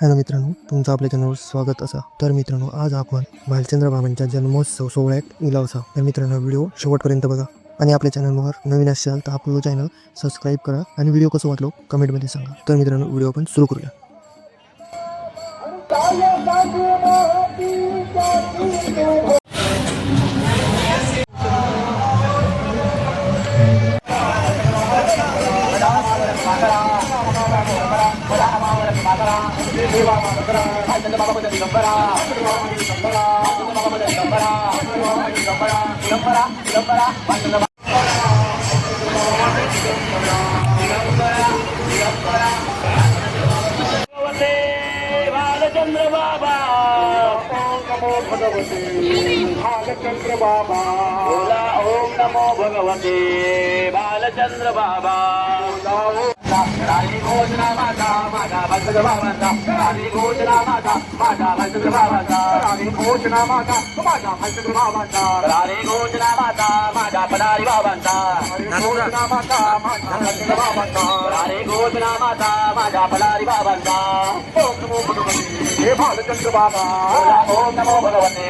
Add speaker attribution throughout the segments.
Speaker 1: Hello मित्रांनो तुमचं आपल्या चॅनलवर स्वागत असा. तर मित्रांनो आज आपण भालचंद्र बाबांच्या जन्मोत्सव सोहळ्यात गेला असा. तर मित्रांनो व्हिडिओ शेवटपर्यंत बघा आणि आपल्या चॅनलवर नवीन असाल तर आपलं चॅनल सबस्क्राईब करा आणि व्हिडिओ कसं वाटलो कमेंटमध्ये सांगा. तर मित्रांनो व्हिडिओ आपण सुरू करूया.
Speaker 2: చంద్రబాబా
Speaker 3: భగవతే. భాగచంద్ర బాబా
Speaker 2: ఓం నమో భగవతే. బాలచంద్ర బాబా. రాణి గోజన మాత మాత భద్ర భావంత
Speaker 3: రాణి
Speaker 2: గోజన మాత మాత భద్ర
Speaker 3: భావంత రాణి గోజన మాత మాత
Speaker 2: భద్ర భావంత ఓం నమో భగవతే.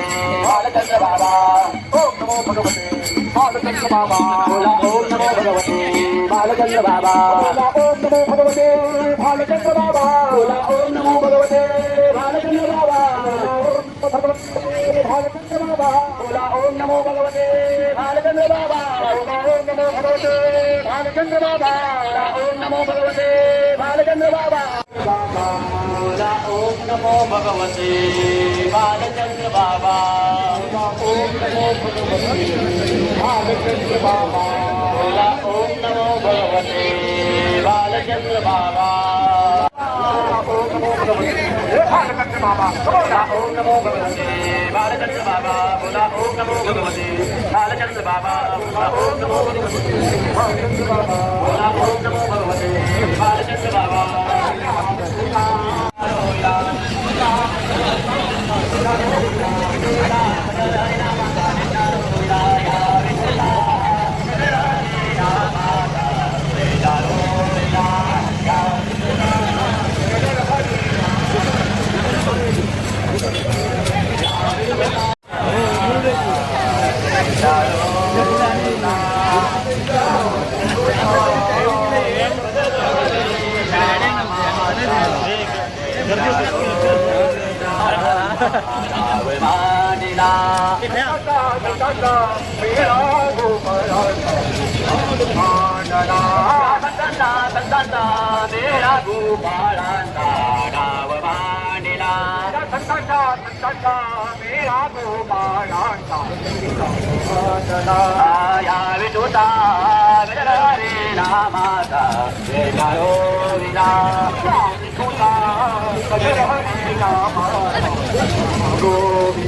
Speaker 2: బాలచంద్ర బాబా
Speaker 3: ఓం నమో భగవతే బాలచంద్ర బాబా
Speaker 2: ఓం నమో భగవతే బాలచంద్ర బాబా
Speaker 3: బాలచంద్ర బాబా
Speaker 2: ఓం నమో భగవతే బాలచంద్ర బాబా
Speaker 3: ఓం నమో భగవతే బాలచంద్ర బాబా
Speaker 2: ఓం నమో భగవతే బాలచంద్ర బాబా ఓం నమో భగవతే బాలచంద్ర బాబా
Speaker 3: ఓం నమో భగవతే బాలచంద్ర బాబా
Speaker 2: భగవతే బాలచంద్ర బాబా
Speaker 3: ఓం నమో
Speaker 2: భగవతే బాలచంద్ర బాబా ఓం నమో భగవతే బాలచంద్ర బాబా
Speaker 3: ఓం నమో భగవతే బాలచంద్ర బాబా ఓం
Speaker 2: నమో భగవతే బాలచంద్ర బాబా. विदुता विदरे नामाता विदरो विदा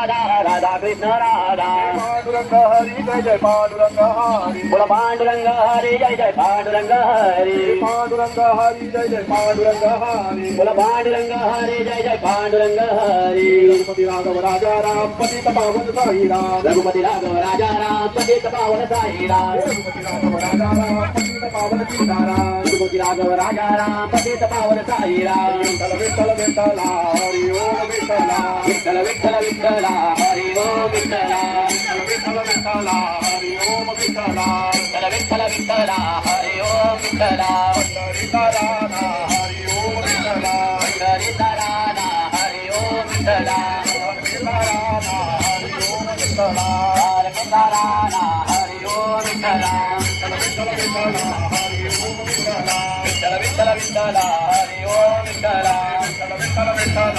Speaker 2: రాధా రాధా కృష్ణ రాధా
Speaker 3: పాండురంగ హరి జయ జయ పాండురంగ హరి బుల
Speaker 2: పాండురంగ హరి జయ జయ పాండురంగ హరి
Speaker 3: పాండురంగ హరి జయ జయ పాండురంగ హరి బుల
Speaker 2: పాండురంగ హరి జయ జయ పాండురంగ హరి
Speaker 3: రఘుపతి రాఘవ రాజా రామ్ పతి తపావన సాయి రామ్
Speaker 2: రఘుపతి రాఘవ రాజా రామ్ పతి తపావన సాయి రామ్
Speaker 3: రఘుపతి రాఘవ రాజా రామ్ పతి
Speaker 2: తపావన సీతా రామ్ హరి ఓం విఠల
Speaker 3: విఠల విఠల హరి ఓం విఠల
Speaker 2: విఠల విఠల హరి ఓం విఠల.
Speaker 3: పండరితరానా హరి ఓం విఠల
Speaker 2: పండరితరానా హరి ఓం విఠల
Speaker 3: పండరితరానా హరి ఓం విఠల
Speaker 2: పండరితరానా హరి ఓం విఠల
Speaker 3: విఠల విఠల హరి ఓం విఠల
Speaker 2: విఠల విఠల విఠల హరి ఓం Vitthala
Speaker 3: Vitthala Vitthala Vitthala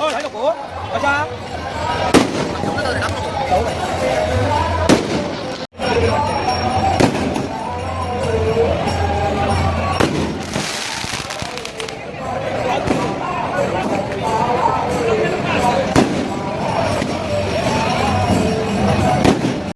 Speaker 3: ơi lấy đồ của sao